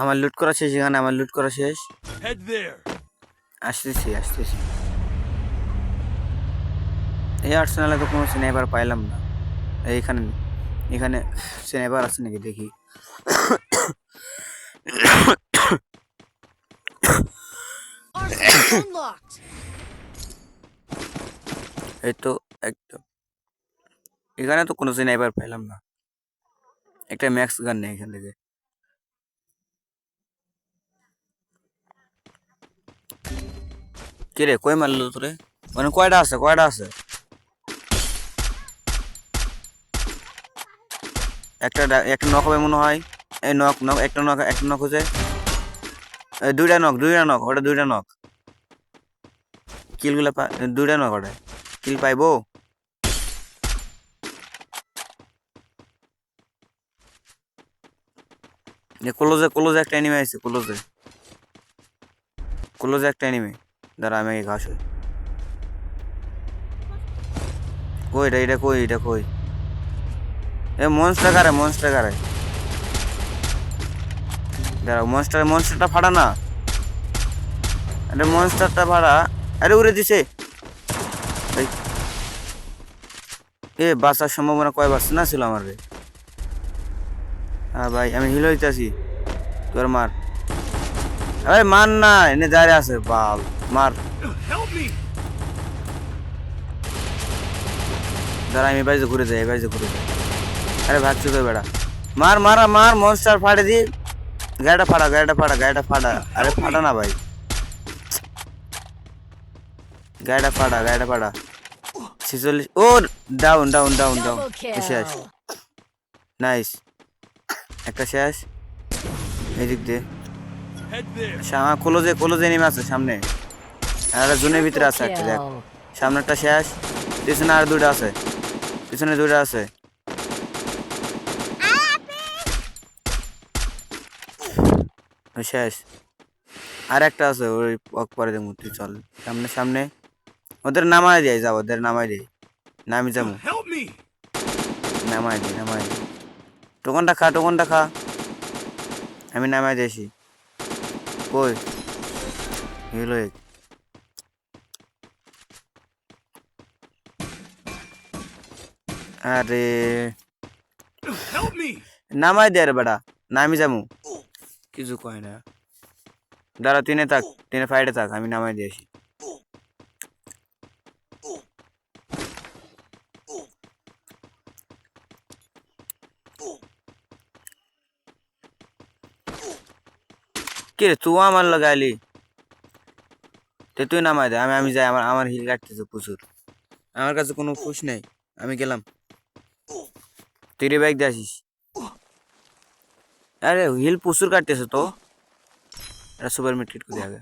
আমার লুট করা শেষ এখানে আমার লুট করা শেষ. আসতেছি আসতেছি। এই আর্সেনালে তো কোনো স্নাইপার পাইলাম না। এইখানে এখানে স্নাইপার আছে নাকি দেখি। এই তো একদম এখানে তো কোনো স্নাইপার পাইলাম না। একটা ম্যাক্স গান নেই এখান থেকে। কিরে কই মারলো তোরে? মানে কয়টা আছে? কয়টা আছে? একটা একটা নক হবে মনে হয়। এই নক নক একটা নক একটা নক হচ্ছে দুইটা নক দুইটা নক ওটা দুইটা নক কিলগুলো দুইটা নক ওটা। কিল পাইবো? ক্লোজে ক্লোজে একটা এনিমে আছে ক্লোজে ক্লোজে একটা এনিমে দাঁড়া, আমি ঘাস হই কই এটা এটা কই এটা কই? এ মনস্টার কারে মনস্টার কারে? দাঁড়াও মনস্টার মনস্টারটা ফাড়া না। আরে মনস্টারটা ফাড়া। আরে, উড়ে দিছে। এ, বাঁচার সম্ভাবনা কয় বাঁচছে না ছিল আমার রে। হ্যাঁ ভাই, আমি হিল হইতাছি। তোর মার। মার না, এনে দাঁড়িয়ে আছে বাল মার। Help me. দাঁড়া আমি বাড়িতে ঘুরে যাই এই বাড়িতে ঘুরে যাই। আরে ভাগছি তো বেড়া। মার মারা মার মনস্টার ফাড়ে দি গাড়িটা ফাড়া গাড়িটা ফাড়া গাড়িটা ফাড়া আরে ফাটা না ভাই। গাড়িটা ফাড়া গাড়িটা ফাড়া ছেচল্লিশ ও ডাউন ডাউন ডাউন ডাউন শেষ. নাইস একটা শেষ এদিক দিয়ে। There. সামনে ক্লোজে ক্লোজে নেমে আছে সামনে। আর একটা জোনের ভিতরে আছে একটা দেখ Kill. সামনে একটা শেষ পিছনে আর দুইটা আছে। পিছনে দুইটা আছে। শেষ। আর একটা আছে ওই পক পরে দেবো চল। সামনে সামনে। ওদের নামাই দেয় যা ওদের নামাই দেয় নামি যাব। নামাই দিই নামাই দিই। টোকনটা খা টোকনটা খা। আমি নামাই দিয়েছি। কই? হইল এক আরে নামাই দে রে বেটা নামি যামু। কিছু কয় না। দাঁড়া তিনে থাক তিনে ফাইটে থাক আমি নামাই দিয়েছি কে রে তুই আমার লাগাইলি তে তুই নামাই দে আমি আমি যাই আমার আমার হিল কাটতেছে প্রচুর। আমার কাছে কোনো খুশ নেই আমি গেলাম। তুই রে বাইক আসিস। আরে হিল প্রচুর কাটতেছে তো। এটা সুপার মিটকিট করে আগে.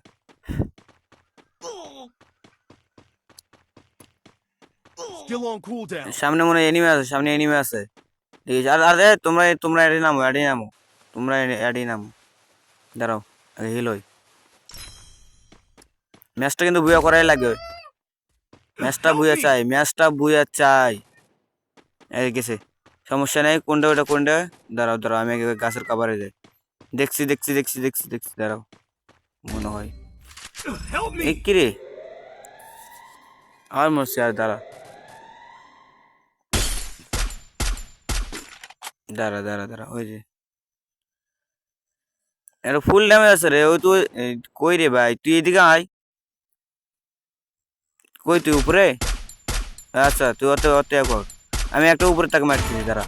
সামনে মনে এনিমে আছে সামনে এনিমে আছে। ঠিক আছে আর আরে তোমরা তোমরা এডি নামো এডি নামো। তোমরা এডি নামো। দাঁড়াও আগে হিল হই ম্যাচটা কিন্তু বুয়া করাই লাগে ম্যাচটা বুয়া চাই ম্যাচটা বুয়া চাই। গেছে। সমস্যা নেই কোনটা ওটা কোনটা? দাঁড়াও দাঁড়াও আমি গাছের কাবারে যাই। দেখছি দেখছি দেখছি দেখছি দেখছি দাঁড়াও। মনে হয়। Help এই me. কি রে? আমার মরছি আর দাঁড়া। দাঁড়া দাঁড়া দাঁড়া ওই যে। এটা ফুল ড্যামেজ আছে রে ওই তুই কই রে ভাই? তুই এদিকে আয়। কই তুই উপরে? আচ্ছা তুই অত অত কর আমি একটা উপরে তাকে মারতেছি দাঁড়া।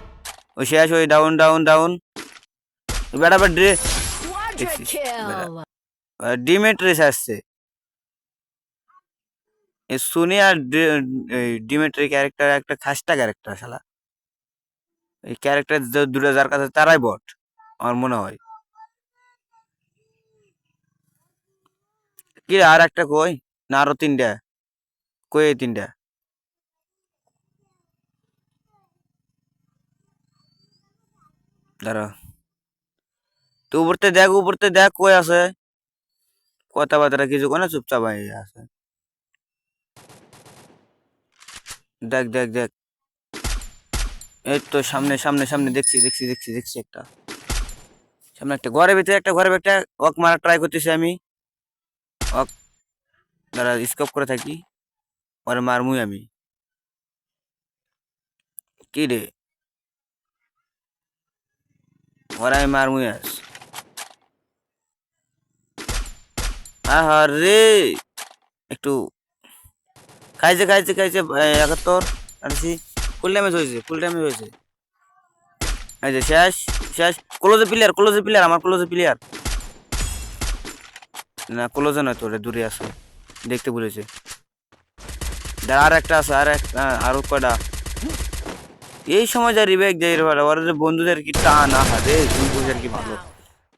ওই শেষ ওই ডাউন ডাউন ডাউন বেড়া বেড়া ড্রে. ডিমেট্রিস আসছে। সুনি আর ডিমেট্রি ক্যারেক্টার একটা খাসটা ক্যারেক্টার শালা। এই ক্যারেক্টার দুটো যার কাছে তারাই বট আমার মনে হয়। কি আর একটা কই? না আরও তিনটা। কই এই তিনটা? দাঁড়া। তুই উপরতে দেখ উপরতে দেখ কই আছে। কথাবার্তা কিছু কোনো চুপচাপ হয়ে আছে। দেখ দেখ দেখ। এই তো সামনে সামনে সামনে দেখছি দেখছি দেখছি দেখছি একটা। সামনে একটা ঘরের ভিতরে, একটা ঘরের ভিতরে ওক মারা ট্রাই করতেছি আমি। ওক দাঁড়া স্কোপ করে থাকি। ওরে মারমুই আমি। কি রে? ওরা আমি মারমুই আস আরে একটু খাইছে খাইছে খাইছে একাত্তর আনছি ফুল ড্যামেজ হয়েছে ফুল ড্যামেজ হয়েছে। এই যে শেষ শেষ। ক্লোজে প্লেয়ার ক্লোজে প্লেয়ার আমার ক্লোজে প্লেয়ার না ক্লোজে নয় তো ওটা দূরে আছে। দেখতে বলেছে দাঁড়া, আর একটা আছে আর একটা আরও কয়টা? এই সময় যা রিবেক দেয় বাড়া, ওরা যে বন্ধুদের কি টান আহা রে জুন পুজার কি ভালো।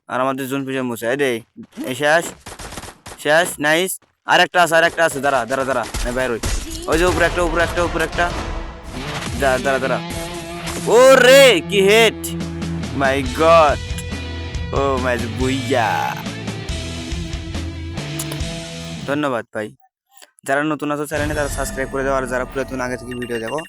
আর আমাদের জুন পুজা মুছে রে শেষ শেষ নাইস। আর একটা আছে আর একটা আছে দাঁড়া দাঁড়া দাঁড়া না বাইর ওই যে উপরে একটা উপরে একটা উপরে একটা। দাঁড়া দাঁড়া দাঁড়া। ও রে কি হেড মাই গড ও মাই বুইয়া। ধন্যবাদ ভাই। যারা নতুন আছো চ্যানেলে তারা সাবস্ক্রাইব করে দাও আর যারা পুরাতন আগে থেকে ভিডিও দেখো